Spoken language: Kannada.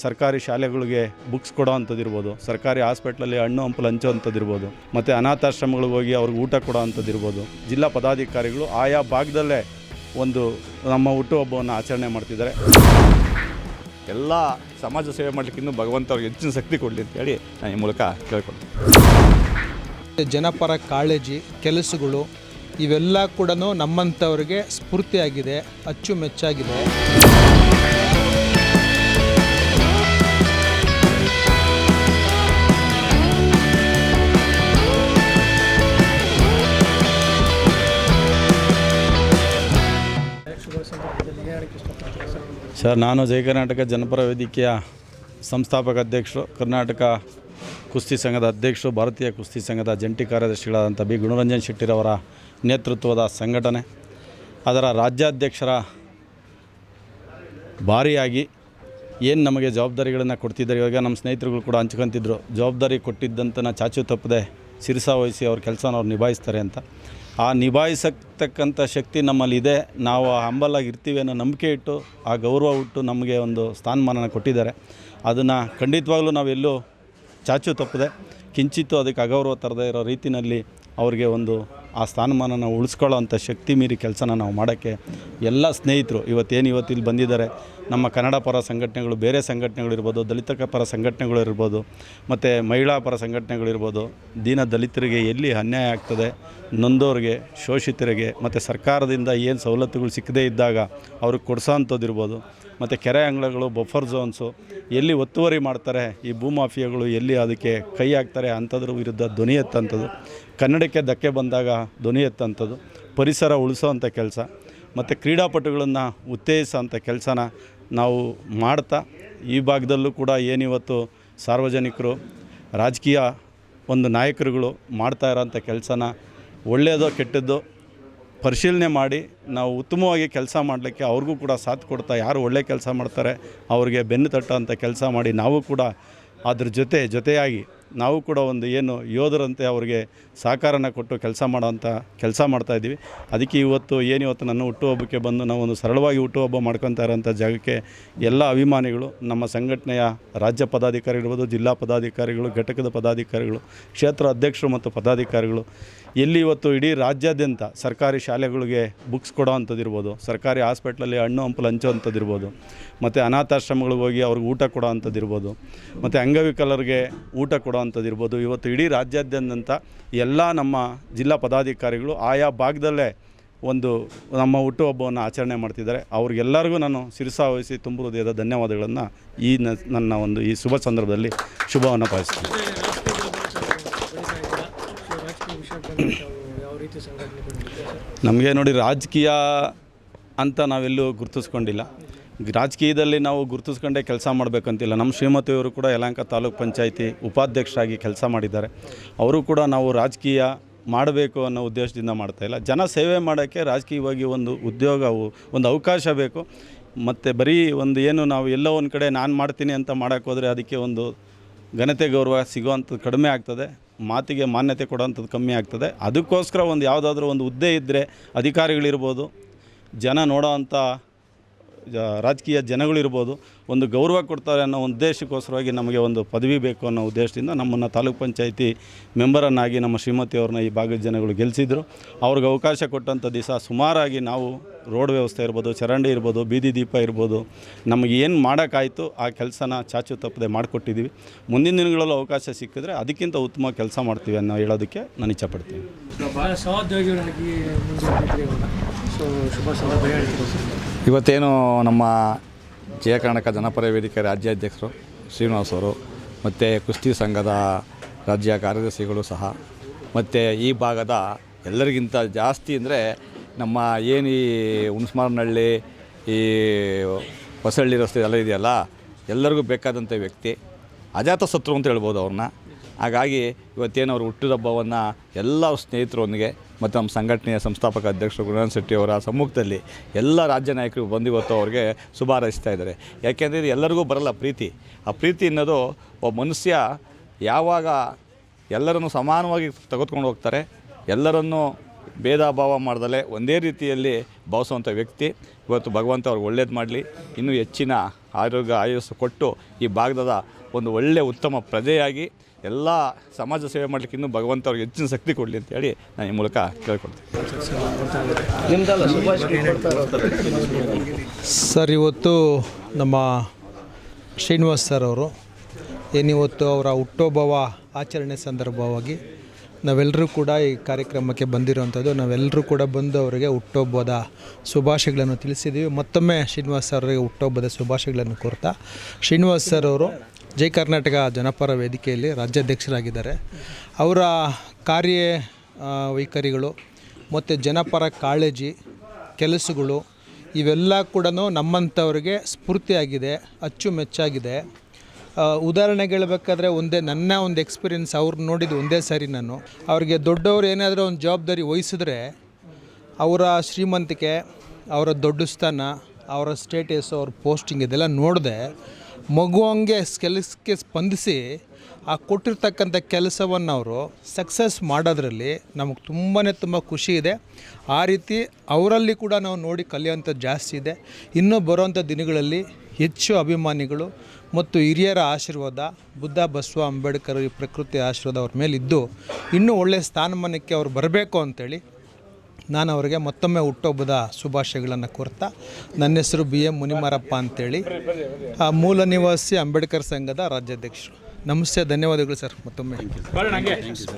ಸರ್ಕಾರಿ ಶಾಲೆಗಳಿಗೆ ಬುಕ್ಸ್ ಕೊಡೋ ಅಂಥದ್ದು ಇರ್ಬೋದು ಸರ್ಕಾರಿ ಹಾಸ್ಪಿಟ್ಲಲ್ಲಿ ಹಣ್ಣು ಹಂಪಲು ಹಂಚೋ ಅಂಥದ್ದು ಇರ್ಬೋದು ಮತ್ತು ಅನಾಥಾಶ್ರಮಗಳಿಗೆ ಹೋಗಿ ಅವ್ರಿಗೆ ಊಟ ಕೊಡೋ ಅಂಥದ್ದು ಇರ್ಬೋದು ಜಿಲ್ಲಾ ಪದಾಧಿಕಾರಿಗಳು ಆಯಾ ಭಾಗದಲ್ಲೇ ಒಂದು ನಮ್ಮ ಹುಟ್ಟುಹಬ್ಬವನ್ನು ಆಚರಣೆ ಮಾಡ್ತಿದ್ದಾರೆ. ಎಲ್ಲ ಸಮಾಜ ಸೇವೆ ಮಾಡಲಿಕ್ಕಿನ್ನೂ ಭಗವಂತ ಅವ್ರಿಗೆ ಹೆಚ್ಚಿನ ಶಕ್ತಿ ಕೊಡಲಿ ಅಂತ ಹೇಳಿ ನಾನು ಈ ಮೂಲಕ ಕೇಳ್ಕೊಳ್ತೀನಿ. ಜನಪರ ಕಾಳಜಿ ಕೆಲಸಗಳು ಇವೆಲ್ಲ ಕೂಡ ನಮ್ಮಂಥವ್ರಿಗೆ ಸ್ಫೂರ್ತಿಯಾಗಿದೆ ಅಚ್ಚುಮೆಚ್ಚಾಗಿದೆ. ಸರ್, ನಾನು ಜೈ ಕರ್ನಾಟಕ ಜನಪರ ವೇದಿಕೆಯ ಸಂಸ್ಥಾಪಕ ಅಧ್ಯಕ್ಷರು, ಕರ್ನಾಟಕ ಕುಸ್ತಿ ಸಂಘದ ಅಧ್ಯಕ್ಷರು, ಭಾರತೀಯ ಕುಸ್ತಿ ಸಂಘದ ಜಂಟಿ ಕಾರ್ಯದರ್ಶಿಗಳಾದಂಥ ಬಿ. ಗುಣರಂಜನ್ ಶೆಟ್ಟಿರವರ ನೇತೃತ್ವದ ಸಂಘಟನೆ. ಅದರ ರಾಜ್ಯಾಧ್ಯಕ್ಷರ ಭಾರಿಯಾಗಿ ಏನು ನಮಗೆ ಜವಾಬ್ದಾರಿಗಳನ್ನು ಕೊಡ್ತಿದ್ದಾರೆ? ಇವಾಗ ನಮ್ಮ ಸ್ನೇಹಿತರುಗಳು ಕೂಡ ಹಂಚ್ಕೊಂತಿದ್ರು. ಜವಾಬ್ದಾರಿ ಕೊಟ್ಟಿದ್ದಂತನ ಚಾಚು ತಪ್ಪದೆ ಸಿರಿಸಾ ವಹಿಸಿ ಅವ್ರ ಕೆಲಸನ ಅವ್ರು ನಿಭಾಯಿಸ್ತಾರೆ ಅಂತ. ಆ ನಿಭಾಯಿಸತಕ್ಕಂಥ ಶಕ್ತಿ ನಮ್ಮಲ್ಲಿದೆ. ನಾವು ಹಂಬಲಾಗಿ ಇರ್ತೀವಿ ಅನ್ನೋ ನಂಬಿಕೆ ಇಟ್ಟು, ಆ ಗೌರವ ಹುಟ್ಟು ನಮಗೆ ಒಂದು ಸ್ಥಾನಮಾನನ ಕೊಟ್ಟಿದ್ದಾರೆ. ಅದನ್ನು ಖಂಡಿತವಾಗ್ಲೂ ನಾವೆಲ್ಲೂ ಚಾಚು ತಪ್ಪದೆ, ಕಿಂಚಿತ್ತು ಅದಕ್ಕೆ ಅಗೌರವ ತರದೇ ಇರೋ ರೀತಿಯಲ್ಲಿ ಅವ್ರಿಗೆ ಒಂದು ಆ ಸ್ಥಾನಮಾನನ ಉಳಿಸ್ಕೊಳ್ಳೋ ಅಂಥ ಶಕ್ತಿ ಮೀರಿ ಕೆಲಸನ ನಾವು ಮಾಡೋಕ್ಕೆ ಎಲ್ಲ ಸ್ನೇಹಿತರು ಇವತ್ತೇನು ಇವತ್ತು ಇಲ್ಲಿ ಬಂದಿದ್ದಾರೆ, ನಮ್ಮ ಕನ್ನಡ ಪರ ಸಂಘಟನೆಗಳು, ಬೇರೆ ಸಂಘಟನೆಗಳಿರ್ಬೋದು ದಲಿತ ಪರ ಸಂಘಟನೆಗಳಿರ್ಬೋದು ಮತ್ತು ಮಹಿಳಾ ಪರ ಸಂಘಟನೆಗಳಿರ್ಬೋದು ದೀನ ದಲಿತರಿಗೆ ಎಲ್ಲಿ ಅನ್ಯಾಯ ಆಗ್ತದೆ, ನೊಂದೋರಿಗೆ, ಶೋಷಿತರಿಗೆ, ಮತ್ತು ಸರ್ಕಾರದಿಂದ ಏನು ಸವಲತ್ತುಗಳು ಸಿಕ್ಕದೇ ಇದ್ದಾಗ ಅವ್ರಿಗೆ ಕೊಡಿಸೋ ಅಂಥದ್ದು ಇರ್ಬೋದು, ಮತ್ತು ಕೆರೆ ಅಂಗಳಗಳು ಬಫರ್ ಝೋನ್ಸು ಎಲ್ಲಿ ಒತ್ತುವರಿ ಮಾಡ್ತಾರೆ, ಈ ಭೂಮಾಫಿಯಾಗಳು ಎಲ್ಲಿ ಅದಕ್ಕೆ ಕೈ ಹಾಕ್ತಾರೆ ಅಂಥದ್ರ ವಿರುದ್ಧ ಧ್ವನಿ ಎತ್ತಂಥದ್ದು ಕನ್ನಡಕ್ಕೆ ಧಕ್ಕೆ ಬಂದಾಗ ಧ್ವನಿ ಎತ್ತಂಥದ್ದು, ಪರಿಸರ ಉಳಿಸೋವಂಥ ಕೆಲಸ, ಮತ್ತು ಕ್ರೀಡಾಪಟುಗಳನ್ನು ಉತ್ತೇಜಿಸೋವಂಥ ಕೆಲಸನ ನಾವು ಮಾಡ್ತಾ, ಈ ಭಾಗದಲ್ಲೂ ಕೂಡ ಏನಿವತ್ತು ಸಾರ್ವಜನಿಕರು, ರಾಜಕೀಯ ಒಂದು ನಾಯಕರುಗಳು ಮಾಡ್ತಾ ಇರೋಂಥ ಕೆಲಸನ ಒಳ್ಳೆಯದೋ ಕೆಟ್ಟದ್ದೋ ಪರಿಶೀಲನೆ ಮಾಡಿ ನಾವು ಉತ್ತಮವಾಗಿ ಕೆಲಸ ಮಾಡಲಿಕ್ಕೆ ಅವ್ರಿಗೂ ಕೂಡ ಸಾಥ್ ಕೊಡ್ತಾ, ಯಾರು ಒಳ್ಳೆ ಕೆಲಸ ಮಾಡ್ತಾರೆ, ಅವ್ರಿಗೆ ಬೆನ್ನು ತಟ್ಟೋಂಥ ಕೆಲಸ ಮಾಡಿ ನಾವು ಕೂಡ ಅದ್ರ ಜೊತೆ ಜೊತೆಯಾಗಿ ನಾವು ಕೂಡ ಒಂದು ಏನು ಯೋಧರಂತೆ ಅವರಿಗೆ ಸಹಕಾರನ ಕೊಟ್ಟು ಕೆಲಸ ಮಾಡೋವಂಥ ಕೆಲಸ ಮಾಡ್ತಾಯಿದ್ದೀವಿ ಅದಕ್ಕೆ ಇವತ್ತು ಏನು ಇವತ್ತು ನನ್ನ ಹುಟ್ಟುಹಬ್ಬಕ್ಕೆ ಬಂದು ನಾವು ಒಂದು ಸರಳವಾಗಿ ಹುಟ್ಟುಹಬ್ಬ ಮಾಡ್ಕೊತಾ ಇರೋಂಥ ಜಾಗಕ್ಕೆ ಎಲ್ಲ ಅಭಿಮಾನಿಗಳು, ನಮ್ಮ ಸಂಘಟನೆಯ ರಾಜ್ಯ ಪದಾಧಿಕಾರಿಗಳಿರ್ಬೋದು ಜಿಲ್ಲಾ ಪದಾಧಿಕಾರಿಗಳು, ಘಟಕದ ಪದಾಧಿಕಾರಿಗಳು, ಕ್ಷೇತ್ರ ಅಧ್ಯಕ್ಷರು ಮತ್ತು ಪದಾಧಿಕಾರಿಗಳು ಎಲ್ಲಿ ಇವತ್ತು ಇಡೀ ರಾಜ್ಯಾದ್ಯಂತ ಸರ್ಕಾರಿ ಶಾಲೆಗಳಿಗೆ ಬುಕ್ಸ್ ಕೊಡೋ ಅಂಥದ್ದು ಇರ್ಬೋದು ಸರ್ಕಾರಿ ಹಾಸ್ಪಿಟ್ಲಲ್ಲಿ ಹಣ್ಣು, ಹಂಪಲು ಹಂಚೋ ಅಂಥದ್ದಿರ್ಬೋದು, ಮತ್ತು ಅನಾಥಾಶ್ರಮಗಳಿಗೆ ಹೋಗಿ ಅವ್ರಿಗೆ ಊಟ ಕೊಡೋ ಅಂಥದ್ದು ಇರ್ಬೋದು ಮತ್ತು ಅಂಗವಿಕಲರಿಗೆ ಊಟ ಕೊಡೋ ಅಂಥದ್ದು ಇರ್ಬೋದು ಇವತ್ತು ಇಡೀ ರಾಜ್ಯಾದ್ಯಂತ ಎಲ್ಲ ನಮ್ಮ ಜಿಲ್ಲಾ ಪದಾಧಿಕಾರಿಗಳು ಆಯಾ ಭಾಗದಲ್ಲೇ ಒಂದು ನಮ್ಮ ಹುಟ್ಟುಹಬ್ಬವನ್ನು ಆಚರಣೆ ಮಾಡ್ತಿದ್ದಾರೆ. ಅವ್ರಿಗೆಲ್ಲರಿಗೂ ನಾನು ಶಿರಸಾವಹಿಸಿ ತುಂಬ ಹೃದಯದ ಧನ್ಯವಾದಗಳನ್ನು ಈ ನನ್ನ ಒಂದು ಈ ಶುಭ ಸಂದರ್ಭದಲ್ಲಿ ಶುಭವನ್ನು ಪಾಲಿಸ್ತೀನಿ. ನಮಗೆ ನೋಡಿ ರಾಜಕೀಯ ಅಂತ ನಾವೆಲ್ಲೂ ಗುರುತಿಸ್ಕೊಂಡಿಲ್ಲ. ರಾಜಕೀಯದಲ್ಲಿ ನಾವು ಗುರುತಿಸ್ಕೊಂಡೇ ಕೆಲಸ ಮಾಡಬೇಕಂತಿಲ್ಲ. ನಮ್ಮ ಶ್ರೀಮತಿಯವರು ಕೂಡ ಯಲಹಂಕ ತಾಲೂಕು ಪಂಚಾಯಿತಿ ಉಪಾಧ್ಯಕ್ಷರಾಗಿ ಕೆಲಸ ಮಾಡಿದ್ದಾರೆ. ಅವರು ಕೂಡ ನಾವು ರಾಜಕೀಯ ಮಾಡಬೇಕು ಅನ್ನೋ ಉದ್ದೇಶದಿಂದ ಮಾಡ್ತಾ ಇಲ್ಲ. ಜನ ಸೇವೆ ಮಾಡೋಕ್ಕೆ ರಾಜಕೀಯವಾಗಿ ಒಂದು ಉದ್ಯೋಗ ಒಂದು ಅವಕಾಶ ಬೇಕು. ಮತ್ತು ಬರೀ ಒಂದು ಏನು ನಾವು ಎಲ್ಲೋ ಒಂದು ಕಡೆ ನಾನು ಮಾಡ್ತೀನಿ ಅಂತ ಮಾಡೋಕ್ಕೋದ್ರೆ ಅದಕ್ಕೆ ಒಂದು ಘನತೆ ಗೌರವ ಸಿಗುವಂಥದ್ದು ಕಡಿಮೆ ಆಗ್ತದೆ. ಮಾತಿಗೆ ಮಾನ್ಯತೆ ಕೊಡೋವಂಥದ್ದು ಕಮ್ಮಿ ಆಗ್ತದೆ. ಅದಕ್ಕೋಸ್ಕರ ಒಂದು ಯಾವುದಾದ್ರೂ ಒಂದು ಹುದ್ದೆ ಇದ್ದರೆ ಅಧಿಕಾರಿಗಳಿರ್ಬೋದು, ಜನ ನೋಡೋ ಅಂಥ ರಾಜಕೀಯ ಜನಗಳಿರ್ಬೋದು, ಒಂದು ಗೌರವ ಕೊಡ್ತಾರೆ ಅನ್ನೋ ಉದ್ದೇಶಕ್ಕೋಸ್ಕರವಾಗಿ ನಮಗೆ ಒಂದು ಪದವಿ ಬೇಕು ಅನ್ನೋ ಉದ್ದೇಶದಿಂದ ನಮ್ಮನ್ನು ತಾಲೂಕ್ ಪಂಚಾಯಿತಿ ಮೆಂಬರನ್ನಾಗಿ ನಮ್ಮ ಶ್ರೀಮತಿಯವ್ರನ್ನ ಈ ಭಾಗದ ಜನಗಳು ಗೆಲ್ಲಿಸಿದ್ರು ಅವ್ರಿಗೆ ಅವಕಾಶ ಕೊಟ್ಟಂಥ ದಿವಸ ಸುಮಾರಾಗಿ ನಾವು ರೋಡ್ ವ್ಯವಸ್ಥೆ ಇರ್ಬೋದು ಚರಂಡಿ ಇರ್ಬೋದು ಬೀದಿ ದೀಪ ಇರ್ಬೋದು ನಮಗೆ ಏನು ಮಾಡೋಕ್ಕಾಯಿತು ಆ ಕೆಲಸನ ಚಾಚು ತಪ್ಪದೆ ಮಾಡಿಕೊಟ್ಟಿದ್ದೀವಿ ಮುಂದಿನ ದಿನಗಳಲ್ಲೂ ಅವಕಾಶ ಸಿಕ್ಕಿದ್ರೆ ಅದಕ್ಕಿಂತ ಉತ್ತಮ ಕೆಲಸ ಮಾಡ್ತೀವಿ ಅನ್ನೋ ಹೇಳೋದಕ್ಕೆ ನಾನು ಇಚ್ಛಪಡ್ತೀನಿ. ಇವತ್ತೇನು ನಮ್ಮ ಜಯ ಕರ್ನಾಟಕ ಜನಪರ ವೇದಿಕೆ ರಾಜ್ಯಾಧ್ಯಕ್ಷರು ಶ್ರೀನಿವಾಸ್ ಅವರು ಮತ್ತು ಕುಸ್ತಿ ಸಂಘದ ರಾಜ್ಯ ಕಾರ್ಯದರ್ಶಿಗಳು ಸಹ ಮತ್ತು ಈ ಭಾಗದ ಎಲ್ಲರಿಗಿಂತ ಜಾಸ್ತಿ ಅಂದರೆ ನಮ್ಮ ಏನು ಈ ಹುಣಸ್ಮಾರನಹಳ್ಳಿ, ಈ ಹೊಸಹಳ್ಳಿ ರಸ್ತೆ ಎಲ್ಲ ಇದೆಯಲ್ಲ, ಎಲ್ಲರಿಗೂ ಬೇಕಾದಂಥ ವ್ಯಕ್ತಿ, ಅಜಾತ ಶತ್ರು ಅಂತ ಹೇಳ್ಬೋದು ಅವ್ರನ್ನ. ಹಾಗಾಗಿ ಇವತ್ತೇನು ಅವರು ಹುಟ್ಟಿದಬ್ಬವನ್ನು ಎಲ್ಲ ಸ್ನೇಹಿತರೊಂದಿಗೆ ಮತ್ತು ನಮ್ಮ ಸಂಘಟನೆಯ ಸಂಸ್ಥಾಪಕ ಅಧ್ಯಕ್ಷರು ಗುರುನಾಥ್ ಶೆಟ್ಟಿ ಅವರ ಸಮ್ಮುಖದಲ್ಲಿ ಎಲ್ಲ ರಾಜ್ಯ ನಾಯಕರು ಬಂದು ಇವತ್ತು ಅವ್ರಿಗೆ ಶುಭ ಇದ್ದಾರೆ. ಯಾಕೆಂದರೆ ಇದು ಎಲ್ಲರಿಗೂ ಬರಲ್ಲ ಪ್ರೀತಿ. ಆ ಪ್ರೀತಿ ಅನ್ನೋದು ಒಬ್ಬ ಮನುಷ್ಯ ಯಾವಾಗ ಎಲ್ಲರನ್ನು ಸಮಾನವಾಗಿ ತೆಗೆದುಕೊಂಡು ಹೋಗ್ತಾರೆ, ಎಲ್ಲರನ್ನೂ ಭೇದ ಭಾವ ಮಾಡ್ದಲೆ ಒಂದೇ ರೀತಿಯಲ್ಲಿ ಭಾವಿಸುವಂಥ ವ್ಯಕ್ತಿ. ಇವತ್ತು ಭಗವಂತ ಅವ್ರಿಗೆ ಒಳ್ಳೇದು ಮಾಡಲಿ. ಇನ್ನೂ ಹೆಚ್ಚಿನ ಆರೋಗ್ಯ ಆಯುಸ್ಸು ಕೊಟ್ಟು ಈ ಭಾಗದ ಒಂದು ಒಳ್ಳೆಯ ಉತ್ತಮ ಪ್ರಜೆಯಾಗಿ ಎಲ್ಲ ಸಮಾಜ ಸೇವೆ ಮಾಡಲಿಕ್ಕೆ ಇನ್ನೂ ಭಗವಂತ ಅವ್ರಿಗೆ ಹೆಚ್ಚಿನ ಶಕ್ತಿ ಕೊಡಲಿ ಅಂತ ಹೇಳಿ ನಾನು ಈ ಮೂಲಕ ಕೇಳ್ಕೊಳ್ತೀನಿ. ಸರ್ ಇವತ್ತು ನಮ್ಮ ಶ್ರೀನಿವಾಸ್ ಸರ್ ಅವರು ಏನಿವತ್ತು ಅವರ ಹುಟ್ಟೋಭವ ಆಚರಣೆ ಸಂದರ್ಭವಾಗಿ ನಾವೆಲ್ಲರೂ ಕೂಡ ಈ ಕಾರ್ಯಕ್ರಮಕ್ಕೆ ಬಂದಿರುವಂಥದ್ದು, ನಾವೆಲ್ಲರೂ ಕೂಡ ಬಂದು ಅವರಿಗೆ ಹುಟ್ಟೋಬೋದ ಶುಭಾಶಯಗಳನ್ನು ತಿಳಿಸಿದ್ದೀವಿ ಮತ್ತೊಮ್ಮೆ ಶ್ರೀನಿವಾಸ್ ಸರ್ ಅವರಿಗೆ ಹುಟ್ಟುಹಬ್ಬದ ಶುಭಾಶಯಗಳನ್ನು ಕೋರ್ತಾ, ಶ್ರೀನಿವಾಸ್ ಸರ್ ಅವರು ಜೈ ಕರ್ನಾಟಕ ಜನಪರ ವೇದಿಕೆಯಲ್ಲಿ ರಾಜ್ಯಾಧ್ಯಕ್ಷರಾಗಿದ್ದಾರೆ. ಅವರ ಕಾರ್ಯ ವೈಖರಿಗಳು ಮತ್ತು ಜನಪರ ಕಾಳಜಿ, ಕೆಲಸಗಳು ಇವೆಲ್ಲ ಕೂಡ ನಮ್ಮಂಥವ್ರಿಗೆ ಸ್ಫೂರ್ತಿಯಾಗಿದೆ, ಅಚ್ಚುಮೆಚ್ಚಾಗಿದೆ. ಉದಾಹರಣೆಗೆ ಹೇಳ್ಬೇಕಾದ್ರೆ ಒಂದೇ ನನ್ನ ಒಂದು ಎಕ್ಸ್ಪೀರಿಯನ್ಸ್ ಅವ್ರು ನೋಡಿದ್ದು ಒಂದೇ ಸಾರಿ ನಾನು. ಅವ್ರಿಗೆ ದೊಡ್ಡವ್ರು ಏನಾದರೂ ಒಂದು ಜವಾಬ್ದಾರಿ ವಹಿಸಿದ್ರೆ ಅವರ ಶ್ರೀಮಂತಿಕೆ, ಅವರ ದೊಡ್ಡ ಸ್ಥಾನ, ಅವರ ಸ್ಟೇಟಸ್ ಅವ್ರ ಪೋಸ್ಟಿಂಗ್ ಇದೆಲ್ಲ ನೋಡಿದೆ ಮಗು ಹಂಗೆ ಕೆಲಸಕ್ಕೆ ಸ್ಪಂದಿಸಿ ಆ ಕೊಟ್ಟಿರ್ತಕ್ಕಂಥ ಕೆಲಸವನ್ನು ಅವರು ಸಕ್ಸಸ್ ಮಾಡೋದ್ರಲ್ಲಿ ನಮಗೆ ತುಂಬಾ ತುಂಬ ಖುಷಿ ಇದೆ. ಆ ರೀತಿ ಅವರಲ್ಲಿ ಕೂಡ ನಾವು ನೋಡಿ ಕಲಿಯೋಂಥದ್ದು ಜಾಸ್ತಿ ಇದೆ. ಇನ್ನೂ ಬರೋವಂಥ ದಿನಗಳಲ್ಲಿ ಹೆಚ್ಚು ಅಭಿಮಾನಿಗಳು ಮತ್ತು ಹಿರಿಯರ ಆಶೀರ್ವಾದ, ಬುದ್ಧ ಬಸವ ಅಂಬೇಡ್ಕರ್ ಈ ಪ್ರಕೃತಿ ಆಶೀರ್ವಾದ ಅವ್ರ ಮೇಲಿದ್ದು, ಇನ್ನೂ ಒಳ್ಳೆಯ ಸ್ಥಾನಮಾನಕ್ಕೆ ಅವ್ರು ಬರಬೇಕು ಅಂತೇಳಿ ನಾನು ಅವರಿಗೆ ಮತ್ತೊಮ್ಮೆ ಹುಟ್ಟೊಬ್ಬದ ಶುಭಾಶಯಗಳನ್ನು ಕೋರ್ತಾ, ನನ್ನ ಹೆಸರು ಬಿ ಎಂ ಮುನಿಮಾರಪ್ಪ ಅಂತೇಳಿ, ಆ ಮೂಲ ನಿವಾಸಿ ಅಂಬೇಡ್ಕರ್ ಸಂಘದ ರಾಜ್ಯಾಧ್ಯಕ್ಷರು. ನಮಸ್ತೆ, ಧನ್ಯವಾದಗಳು ಸರ್, ಮತ್ತೊಮ್ಮೆ.